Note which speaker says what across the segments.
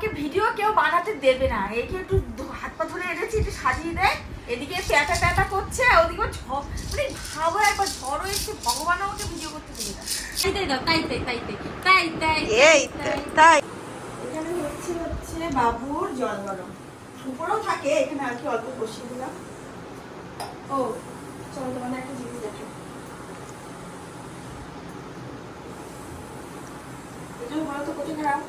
Speaker 1: আমাকে ভিডিও কেউ বানাতে দেবে না। একে একটু হাত পা ধরে এনেছি একটু সাজিয়ে দেয়। এদিকে প্যাটা প্যাটা করছে ওদিকে মানে ভাবো একবার ঝড় এসছে ভগবান আমাকে ভিডিও করতে দেবে না।
Speaker 2: তাই তাই দাও তাই তাই তাই তাই তাই তাই
Speaker 3: এই তাই।
Speaker 1: এখানে হচ্ছে হচ্ছে বাবুর জল গরম উপরেও থাকে এখানে আর কি অল্প বসিয়ে দিলাম। ও চলো তোমাদের একটা জিনিস দেখো। এটা বলো তো কোথায় খারাপ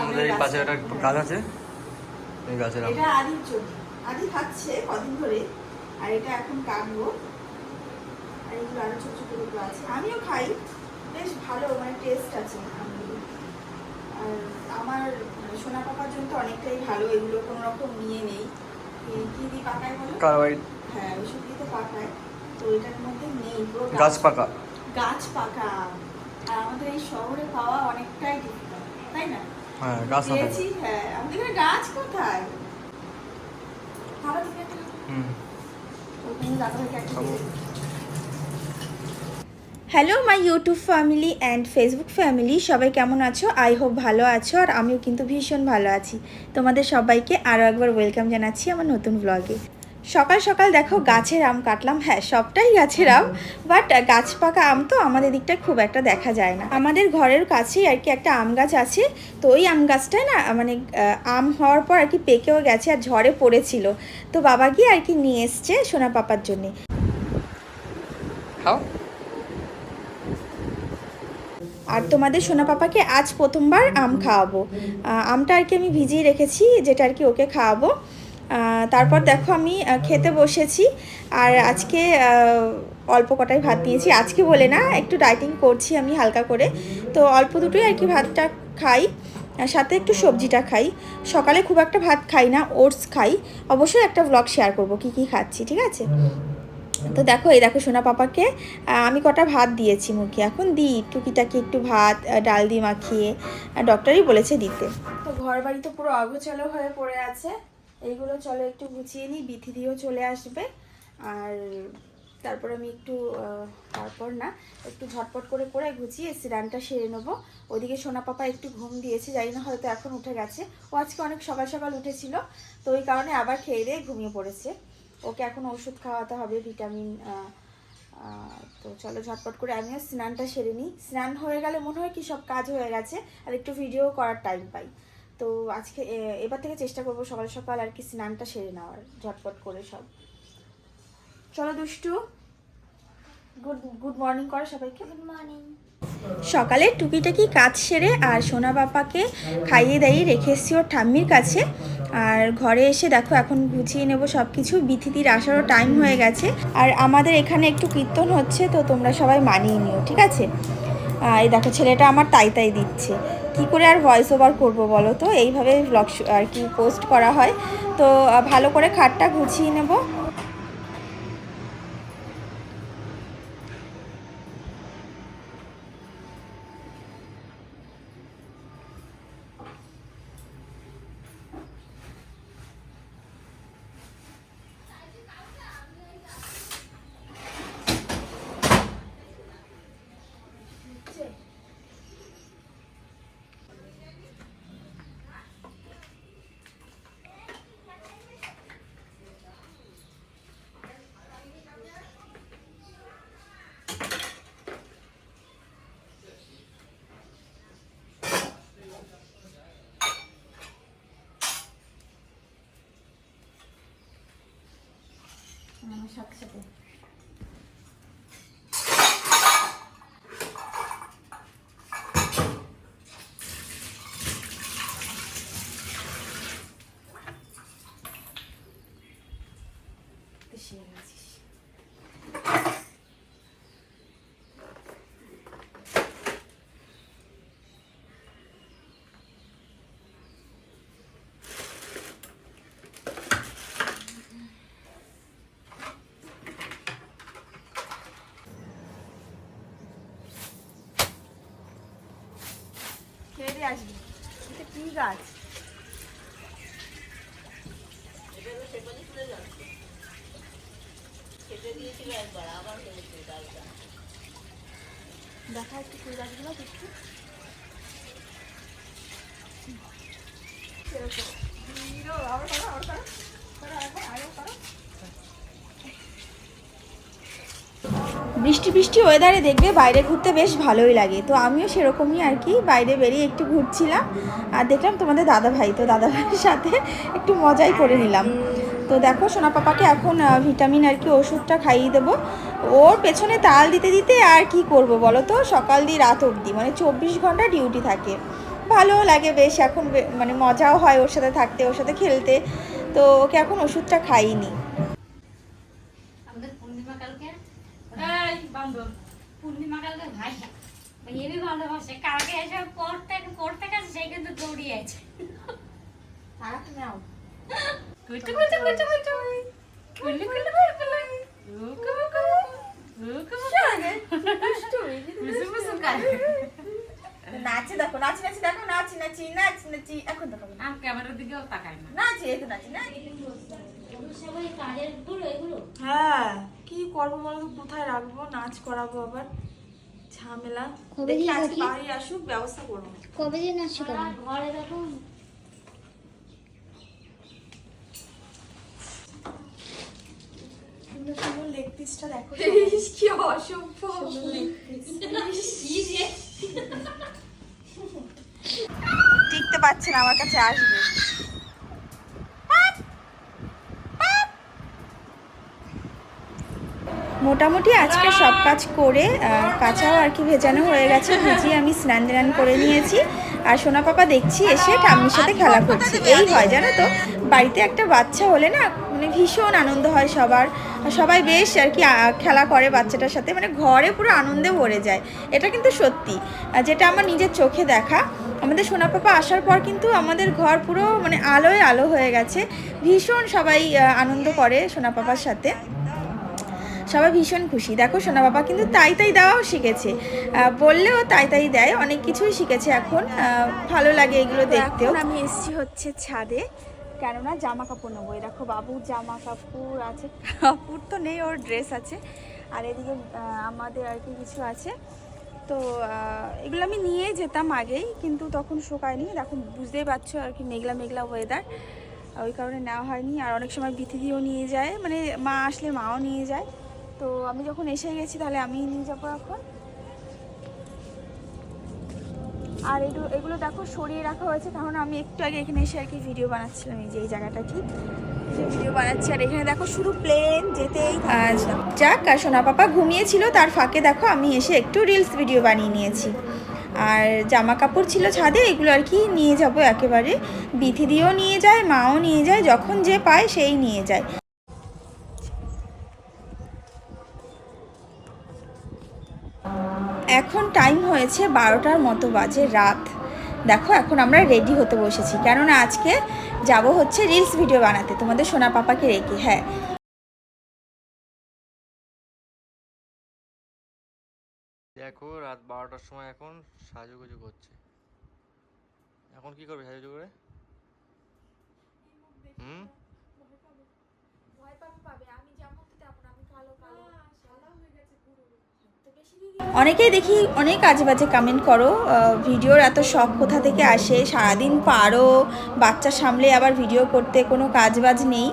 Speaker 4: আমাদের এই পাশে একটা গাছ আছে। এই গাছের
Speaker 1: এটা আদির জন্য আদি খাচ্ছে কদিন ধরে আর এটা এখন কাটবো। আর এগুলো আরও ছোট ছোটগুলো আছে। আমিও খাই। বেশ ভালো মানে টেস্ট আছে আর আমার মানে সোনা পাপার জন্য তো অনেকটাই ভালো এগুলো কোনো রকম নিয়ে নেই। কি দিয়ে পাকায় বলো?
Speaker 4: কার্বাইড
Speaker 1: হ্যাঁ দিয়ে তো পাকায়। তো এটার মধ্যে নেই পুরো
Speaker 4: গাছ। পাকা।
Speaker 1: গাছ পাকা। আর আমাদের এই শহরে পাওয়া অনেকটাই ডিফিকাল্ট তাই না?
Speaker 4: হ্যাঁ গাছ না থাকে
Speaker 1: হ্যাঁ। আমাদের এখানে গাছ কোথায়? খাবার দিকে
Speaker 4: হুম।
Speaker 1: ওখানে দাদাভাইকে একটা
Speaker 5: hello my YouTube family and Facebook family সবাই কেমন আছো? আই হোপ ভালো আছো আর আমিও কিন্তু ভীষণ ভালো আছি। তোমাদের সবাইকে আরও একবার ওয়েলকাম জানাচ্ছি আমার নতুন ব্লগে সকাল সকাল দেখো গাছের আম কাটলাম। হ্যাঁ সবটাই গাছের আম বাট গাছ পাকা আম তো আমাদের দিকটায় খুব একটা দেখা যায় না। আমাদের ঘরের কাছেই আর কি একটা আম গাছ আছে তো ওই আম গাছটায় না মানে আম হওয়ার পর আর কি পেকেও গেছে আর ঝড়ে পড়েছিল। তো বাবা গিয়ে আর কি নিয়ে এসছে সোনা পাপার জন্যে।
Speaker 4: খাও।
Speaker 5: আর তোমাদের সোনা পাপাকে আজ প্রথমবার আম খাওয়াবো। আমটা আর কি আমি ভিজিয়ে রেখেছি যেটা আর কি ওকে খাওয়াবো। তারপর দেখো আমি খেতে বসেছি। আর আজকে অল্প কটাই ভাত নিয়েছি। আজকে বলে না, একটু ডাইটিং করছি আমি হালকা করে। তো অল্প দুটোই আর কি ভাতটা খাই। সাথে একটু সবজিটা খাই। সকালে খুব একটা ভাত খাই না, ওটস খাই। অবশ্যই একটা ব্লগ শেয়ার করব, কী কী খাচ্ছি, ঠিক আছে? তো দেখো, এই দেখো সোনা পাপাকে আমি কটা ভাত দিয়েছি মুখে। এখন দিই, টুকিটাকি একটু ভাত ডাল দিয়ে মাখিয়ে। ডক্টরই বলেছে দিতে। তো ঘর বাড়ি তো পুরো অগোছালো হয়ে পড়ে আছে। এইগুলো চলো একটু গুছিয়ে নিই, বিথি দিয়েও চলে আসবে। আর তারপর আমি একটু তারপর না, একটু ঝটপট করে করে গুছিয়ে স্নানটা সেরে নেব। ওদিকে সোনা পাপা একটু ঘুম দিয়েছে, জানি না হয়তো এখন উঠে গেছে। ও আজকে অনেক সকাল সকাল উঠেছিল, তো ওই কারণে আবার খেয়ে দিয়ে ঘুমিয়ে পড়েছে। ওকে এখন ওষুধ খাওয়াতে হবে, ভিটামিন তো চলো ঝটপট করে আমিও স্নানটা সেরে নিই। স্নান হয়ে গেলে মনে হয় কি সব কাজ হয়ে গেছে, আর একটু ভিডিও করার টাইম পাই। তো আজকে এবার থেকে চেষ্টা করব সকাল সকাল আর কি স্নানটা সেরে নেওয়ার ঝটপট করে সব। চলো দুষ্টু গুড গুড মর্নিং করো সবাইকে। Good morning. সকালে টুকিটাকি কাজ সেরে আর সোনা বাপাকে খাইয়ে দাইয়ে রেখে এসেছি ওর ঠাম্মির কাছে। আর ঘরে এসে দেখো এখন গুছিয়ে নেব সব কিছু বিথিতির আসারও টাইম হয়ে গেছে। আর আমাদের এখানে একটু কীর্তন হচ্ছে তো তোমরা সবাই মানিয়ে নিও ঠিক আছে? এই দেখো ছেলেটা আমার তাই তাই দিচ্ছে। কি করে আর ভয়েস ওভার করব বলো তো? এইভাবে ব্লগ আর কি পোস্ট করা হয়। তো ভালো করে খাটটা গুছিয়ে নেব। আমার সাথে সাথে শিয়ে গেছিস খেয়ে দিয়ে আসবি এটা কি গাছ দেখা একটু ফুল গাছগুলো দেখি আরও করো, আরও করো। করো, আরেকবার করো। বৃষ্টি বৃষ্টি ওয়েদারে দেখবে বাইরে ঘুরতে বেশ ভালোই লাগে। তো আমিও সেরকমই আর কি, বাইরে বেরিয়ে একটু ঘুরছিলাম। আর দেখলাম তোমাদের দাদা ভাই তো দাদা ভাইয়ের সাথে একটু মজাই করে নিলাম। তো দেখো, সোনা পাপাকে এখন ভিটামিন আর কি ওষুধটা খাইয়ে দেবো। ওর পেছনে তাল দিতে দিতে আর কি করব বলো তো? সকাল দিয়ে রাত অবধি মানে চব্বিশ ঘণ্টা ডিউটি থাকে। ভালোও লাগে বেশ, এখন মানে মজাও হয় ওর সাথে থাকতে, ওর সাথে খেলতে। তো ওকে এখন ওষুধটা খাইনি
Speaker 2: এই বান্ধব পূর্ণিমা কালকে ভাই। হেবি ভালোবাসে কালকে এসে পড়তে পড়তে গেছে সে কিন্তু দৌড়িয়ে আছে
Speaker 5: নাও।
Speaker 2: কুটু কুটু কুটু কুটু কুলু কুলু কুলু কুলু রুকু রুকু রুকু মুসু মুসু করে।
Speaker 5: নাচে দেখো নাচি নাচি দেখো নাচি নাচি নাচি নাচি। এখন দেখো।
Speaker 2: আম ক্যামেরার দিকেও তাকায় না।
Speaker 5: নাচি তো নাচি না হ্যাঁ কি করব বলো তো কোথায় রাখব নাচ করাবো আবার ঝামেলা। দেখি আজকে বাড়ি আসুক ব্যবস্থা করব।
Speaker 6: কবে দিয়ে নাচ শেখাবেন
Speaker 2: ঘরে দেখো।
Speaker 5: সুন্দর সুন্দর লেগ পিসটা দেখো
Speaker 2: কি অসভ্য।
Speaker 5: টিকতে পারছে না আমার কাছে আসবে। মোটামুটি আজকে সব কাজ করে কাঁচাও আর কি ভেজানো হয়ে গেছে ভিজিয়ে আমি স্নান টান করে নিয়েছি। আর সোনা পাপা দেখছি এসে ঠাম্মির সাথে খেলা করছি। এই হয় জানো তো বাড়িতে একটা বাচ্চা হলে না মানে ভীষণ আনন্দ হয় সবার। সবাই বেশ আর কি খেলা করে বাচ্চাটার সাথে মানে ঘরে পুরো আনন্দে ভরে যায়। এটা কিন্তু সত্যি। যেটা আমার নিজের চোখে দেখা আমাদের সোনা পাপা আসার পর কিন্তু আমাদের ঘর পুরো মানে আলোয় আলো হয়ে গেছে। ভীষণ সবাই আনন্দ করে সোনা পাপার সাথে। সবাই ভীষণ খুশি। দেখো সোনা বাবা কিন্তু তাই তাই দেওয়াও শিখেছে। বললেও তাই তাই দেয় অনেক কিছুই শিখেছে এখন। ভালো লাগে এগুলো দেখতেও। আমি এসেছি হচ্ছে ছাদে। কেননা জামা কাপড় নেব। এই দেখো বাবুর জামা কাপড় আছে। কাপড় তো নেই ওর ড্রেস আছে। আর এদিকে আমাদের আর কি কিছু আছে। তো এগুলো আমি নিয়ে যেতাম আগেই কিন্তু তখন শোকায়নি। দেখো বুঝতেই পারছ আর কি মেঘলা মেঘলা ওয়েদার ওই কারণে নেওয়া হয়নি। আর অনেক সময় বিথি দিয়েও নিয়ে যায়। মানে মা আসলে মাও নিয়ে যায়। তো আমি যখন এসে গেছি, তাহলে আমি নিয়ে যাব এখন। আর এগুলো এগুলো দেখো, সরিয়ে রাখা হয়েছে। কারণ আমি একটু আগে এখানে এসে আর কি ভিডিও বানাচ্ছিলাম, এই যে, এই জায়গাটা কি? ভিডিও বানাচ্ছি। আর এখানে দেখো, শুধু প্লেন যেতেই যাক, আর সোনা পাপা ঘুমিয়েছিল, তার ফাঁকে দেখো, আমি এসে একটু রিলস ভিডিও বানিয়ে নিয়েছি। আর জামা কাপড় ছিল ছাদে, এগুলো আর কি নিয়ে যাব একেবারে। বিথি দিয়েও নিয়ে যায়, মাও নিয়ে যায়, যখন যে পায়, সেই নিয়ে যায়। এখন টাইম হয়েছে বারোটার মতো বাজে রাত। দেখো, এখন আমরা রেডি হতে বসেছি। কেননা আজকে যাব হচ্ছে রিলস ভিডিও বানাতে। তোমাদের সোনা পাপাকে রেখে হ্যাঁ।
Speaker 4: দেখো, রাত বারোটার সময় এখন সাজুগুজু করছে। এখন কি করবে সাজুগুজু করে? হুম?
Speaker 5: অনেকেই দেখি, অনেক আজে বাজে কমেন্ট করো ভিডিওর এত শখ কোথা থেকে আসে? সারাদিন পারো, বাচ্চা সামলে আবার ভিডিও করতে, কোনো কাজ বাজ নেই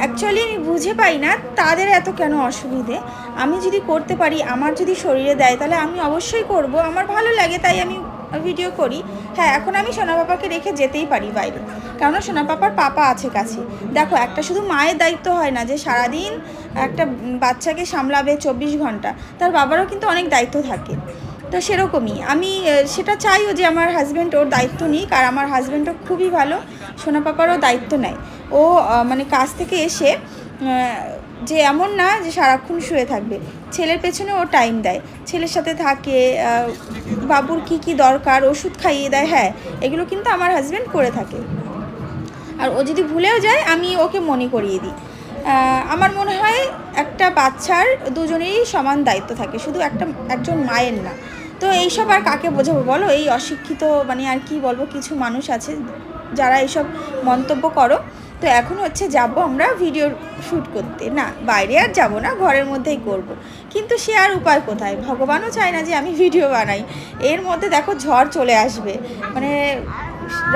Speaker 5: অ্যাকচুয়ালি আমি বুঝে পাই না তাদের এত কেন অসুবিধে। আমি যদি করতে পারি, আমার যদি শরীরে দেয়, তাহলে আমি অবশ্যই করব। আমার ভালো লাগে, তাই আমি ভিডিও করি। হ্যাঁ এখন আমি সোনা পাপাকে রেখে যেতেই পারি বাইরে। কারণ সোনা পাপার পাপা আছে কাছে। দেখো, একটা শুধু মায়ের দায়িত্ব হয় না যে সারাদিন একটা বাচ্চাকে সামলাবে চব্বিশ ঘণ্টা। তার বাবারও কিন্তু অনেক দায়িত্ব থাকে। তো সেরকমই। আমি সেটা চাইও যে আমার হাজব্যান্ড ওর দায়িত্ব নিক। আর আমার হাজব্যান্ডও খুবই ভালো। সোনা পাপারও দায়িত্ব নেয়। ও মানে কাজ থেকে এসে যে এমন না যে সারাক্ষণ শুয়ে থাকবে। ছেলের পেছনে ও টাইম দেয়। ছেলের সাথে থাকে বাবুর কি কি দরকার, ওষুধ খাইয়ে দেয় হ্যাঁ এগুলো কিন্তু আমার হাজব্যান্ড করে থাকে। আর ও যদি ভুলেও যায়, আমি ওকে মনে করিয়ে দিই। আমার মনে হয় একটা বাচ্চার দুজনেরই সমান দায়িত্ব থাকে, শুধু একটা, একজন মায়ের না। তো এইসব আর কাকে বোঝাবো বলো? এই অশিক্ষিত মানে আর কি বলব? কিছু মানুষ আছে যারা এইসব মন্তব্য করো। তো এখন হচ্ছে যাব আমরা ভিডিও শ্যুট করতে। না বাইরে আর যাব না ঘরের মধ্যেই করব। কিন্তু সে আর উপায় কোথায়? ভগবানও চায় না যে আমি ভিডিও বানাই। এর মধ্যে দেখো ঝড় চলে আসবে। মানে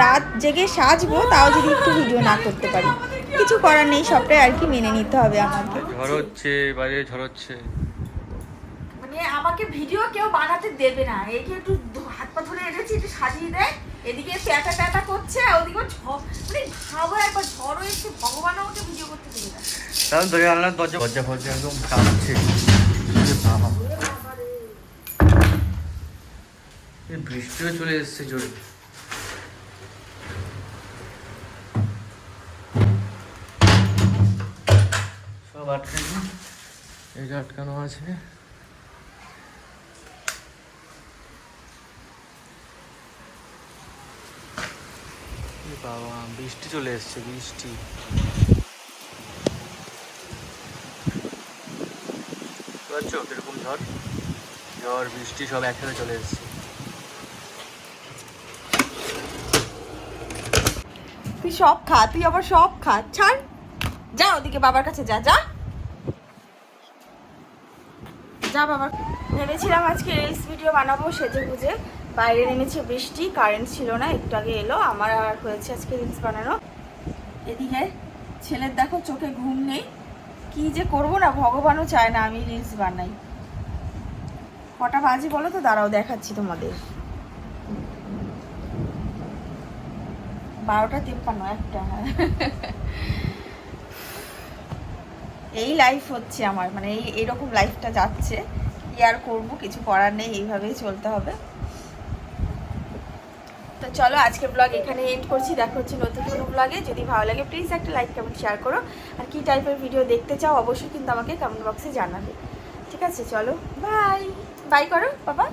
Speaker 5: রাত জেগে সাজবো তাও যদি একটু ভিডিও না করতে পারি। কিছু করার নেই সবটাই আর কি মেনে নিতে হবে আমাকে।
Speaker 4: ঝড় হচ্ছে বাইরে ঝড় হচ্ছে।
Speaker 7: মানে আমাকে ভিডিও কেউ বানাতে দেবে না। একে একটু হাত পা ধরে এনেছি একটু সাজিয়ে দেয়। এদিকে প্যাটা প্যাটা করছে আর ওদিকে মানে ভাবো একবার, ঝড় এসে ভগবান আমাকে ভিডিও করতে দেবে
Speaker 4: দরজা দরজা ফরজা একদম কাঁপছে বৃষ্টিও চলে এসছে জোরে। সব আটকানো এটা আটকানো আছে। বাবা, বৃষ্টি চলে এসছে, বৃষ্টি। কীরকম ঝড়? ঝড়, বৃষ্টি, সব একসাথে চলে এসছে।
Speaker 7: তুই সব খা, তুই আবার সব খা, ছাড়। যা ওদিকে বাবার কাছে যা যা। যা বাবার,
Speaker 5: ভেবেছিলাম আজকে রিলস ভিডিও বানাবো সেজে গুজে। বাইরে নেমেছে বৃষ্টি কারেন্ট ছিল না, একটু আগে এলো, আমার আর হয়েছে আজকে রিলস বানানো। এদিকে ছেলের দেখো চোখে ঘুম নেই, কি যে করব না, ভগবানও চায় না আমি রিলস বানাই। কটা বাজি বলো তো? দাঁড়াও, দেখাচ্ছি তোমাদের। বারোটা তিপ্পান্ন, একটা। এই লাইফ হচ্ছে আমার মানে এই, এরকম লাইফটা যাচ্ছে। কি আর করব? কিছু করার নেই, এইভাবেই চলতে হবে। চলো আজকে ব্লগ এখানে এন্ড করছি। দেখা হচ্ছে নতুন কোনো ব্লগে যদি ভালো লাগে প্লিজ একটা লাইক কমেন্ট শেয়ার করো। আর কী টাইপের ভিডিও দেখতে চাও, অবশ্যই কিন্তু আমাকে কমেন্ট বক্সে জানাবে। ঠিক আছে, চলো। বাই বাই করো বাবা